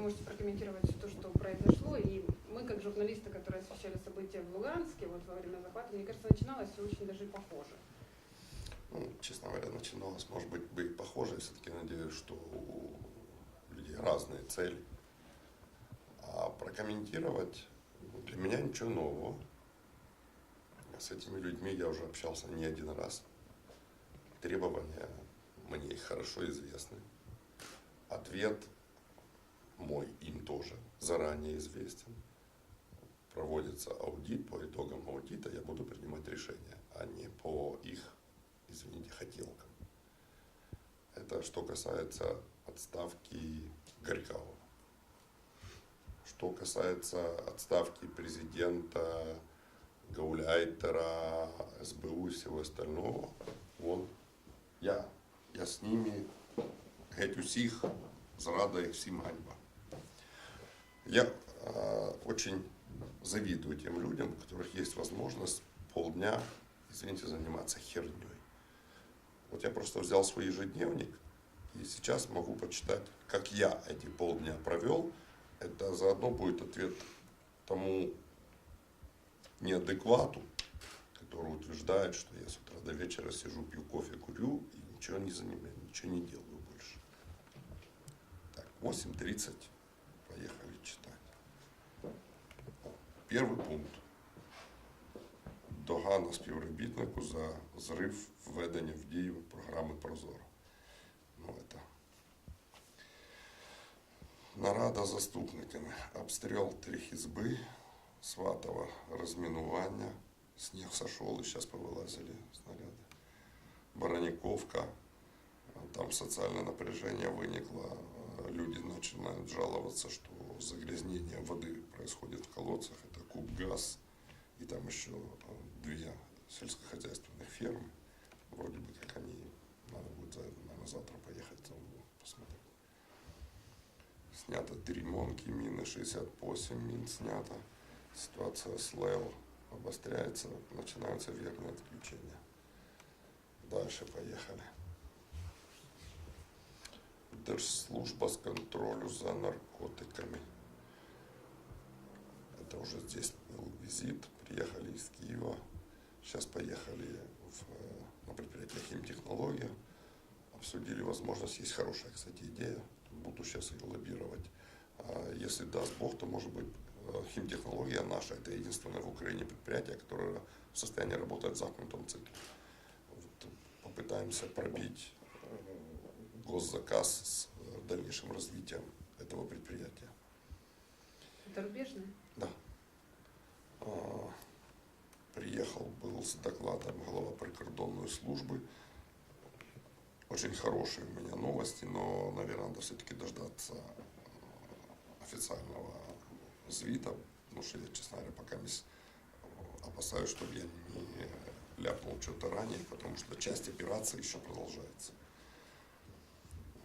можете прокомментировать то, что произошло. И мы, как журналисты, которые освещали события в Луганске вот во время захвата, мне кажется, начиналось все очень даже похоже. Ну, честно говоря, начиналось, может быть, бы и похоже. Я все-таки надеюсь, что у людей разные цели. А прокомментировать для меня ничего нового. С этими людьми я уже общался не один раз. Требования мне хорошо известны. Ответ мой им тоже заранее известен. Проводится аудит, по итогам аудита я буду принимать решения, а не по их, извините, хотелкам. Это что касается отставки Горького. Что касается отставки президента, Гауляйтера, СБУ и всего остального, вон я, я с ними геть усіх зрада і всім ганьба. Я э, очень завидую тем людям, у которых есть возможность полдня, извините, заниматься херней. Вот я просто взял свой ежедневник и сейчас могу почитать, как я эти полдня провел. Это заодно будет ответ тому неадеквату, который утверждает, что я с утра до вечера сижу, пью кофе, курю и ничего не занимаю, ничего не делаю больше. Так, 8.30, поехали читать. Первый пункт. Догана співробітнику за зрив введення в дію програми Прозоро. Ну, это. Нарада з заступниками. Обстріл трьох ізби, Сватова розмінування. Сніг сошел, і зараз повилазили снаряди. Бараниковка. Там социальное напряжение выникло. Люди начинают жаловаться, что загрязнение воды происходит в колодцах. Это куб газ. И там еще э, две сельскохозяйственных фермы. Вроде бы как они, надо будет, наверное, завтра поехать там посмотреть. Снято три монки, мины 68 мин снято. Ситуация с ЛЭО обостряется, начинаются верные отключения. Дальше поехали. Держслужба з контролю за наркотиками. Это уже здесь был визит. Приехали из Киева. Сейчас поехали в, э, на предприятие химтехнология. Обсудили возможность. Есть хорошая, кстати, идея. Буду сейчас ее лоббировать. А Если даст Бог, то может быть э, химтехнология наша. Это единственное в Украине предприятие, которое в состоянии работать в замкнутом цикле. Вот попытаемся пробить госзаказ с э, дальнейшим развитием этого предприятия. Это рубежное? Да. А, Приехал, был с докладом глава прикордонной службы. Очень хорошие у меня новости, но, наверное, надо все-таки дождаться э, официального звита, потому что я, честно говоря, пока опасаюсь, чтобы я не ляпнул что-то ранее, потому что часть операции еще продолжается.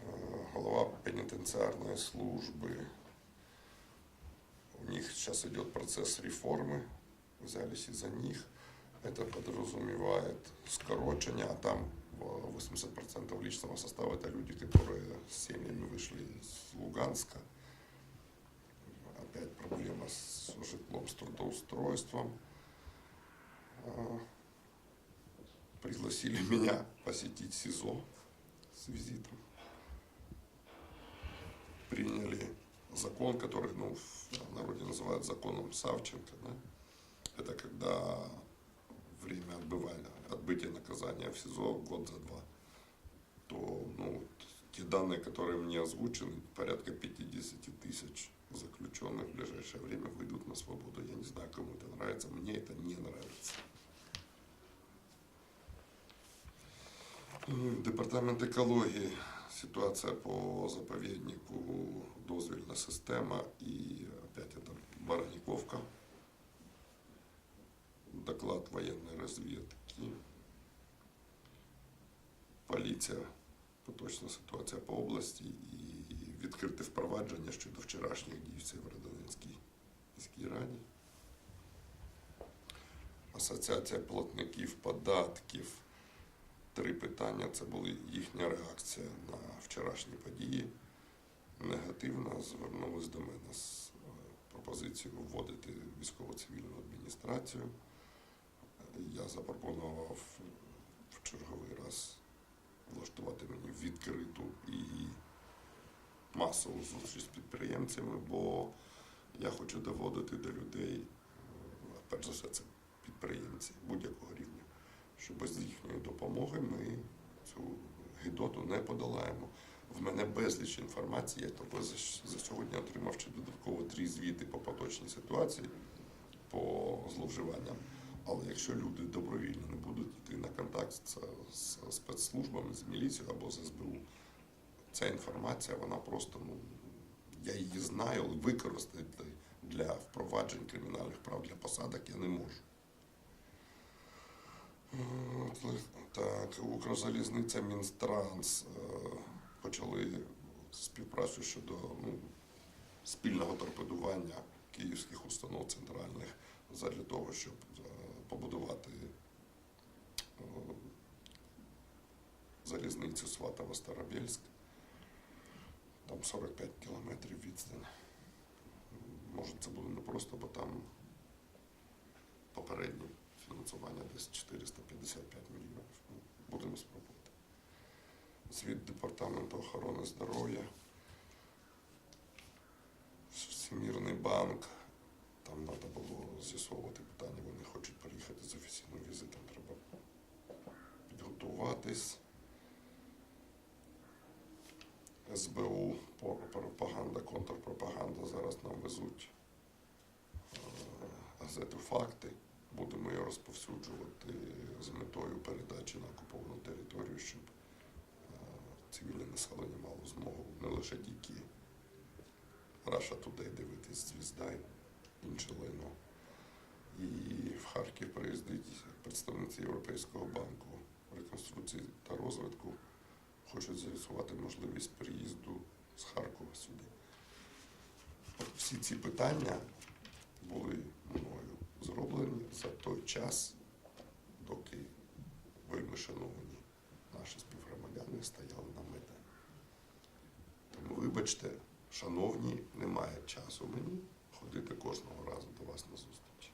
Э, Глава пенитенциарной службы у них сейчас идет процесс реформы, взялись из-за них. Это подразумевает скорочение, а там э, 80% личного состава это люди, которые с семьями вышли из Луганска. Опять проблема с житлом, с трудоустройством. А, Пригласили меня посетить СИЗО с визитом. Приняли закон, который ну, в народе называют законом Савченко. Да? Это когда время отбывания, отбытия наказания в СИЗО год за два. То ну, те данные, которые мне озвучены, порядка 50 тысяч заключенных в ближайшее время выйдут на свободу. Я не знаю, кому это нравится, мне это не нравится. Департамент екології, ситуація по заповіднику, дозвільна система і опять это Бараниковка. Доклад воєнної розвідки. Поліція, поточна ситуація по області і відкрите впровадження щодо вчорашніх дій в Сєвєродонецькій міській раді. Асоціація платників податків. Три питання це були їхня реакція на вчорашні події. негативна, звернулись до мене з е, пропозицією вводити військово-цивільну адміністрацію. Я запропонував в черговий раз влаштувати мені відкриту і масову зустріч з підприємцями, бо я хочу доводити до людей, е, перш за все, це підприємці будь-якого рівня, що без їхньої допомоги ми цю гидоту не подолаємо. В мене безліч інформації, я за, за сьогодні отримав ще додатково три звіти по поточній ситуації, по зловживанням. Але якщо люди добровільно не будуть йти на контакт з, з спецслужбами, з міліцією або з СБУ, ця інформація, вона просто, ну, я її знаю, але використати для впроваджень кримінальних прав для посадок я не можу. Так, Укрзалізниця Мінстранс е, почали співпрацю щодо ну, спільного торпедування київських установ центральних задля того, щоб е, побудувати е, залізницю Сватово-Старобєльськ. Там 45 кілометрів відстань. Може, це буде непросто, бо там попереднє фінансування десь 455 мільйонів. Ну, Будемо спробувати. Звіт Департаменту охорони здоров'я, Всемірний банк. Там треба було з'ясовувати питання, вони хочуть приїхати з офіційним візитом, треба підготуватись. СБУ, пропаганда, контрпропаганда зараз нам везуть е, газету факти. Будемо її розповсюджувати з метою передачі на окуповану територію, щоб е, цивільне населення мало змогу не лише тільки Раша Today дивитись звізда і інше лайно. І в Харків приїздить представниці Європейського банку реконструкції та розвитку. Хочуть з'ясувати можливість приїзду з Харкова сюди. Всі ці питання були зроблені за той час, доки вельми шановані наші співгромадяни стояли на Майдані. Тому, вибачте, шановні, немає часу мені ходити кожного разу до вас на зустріч.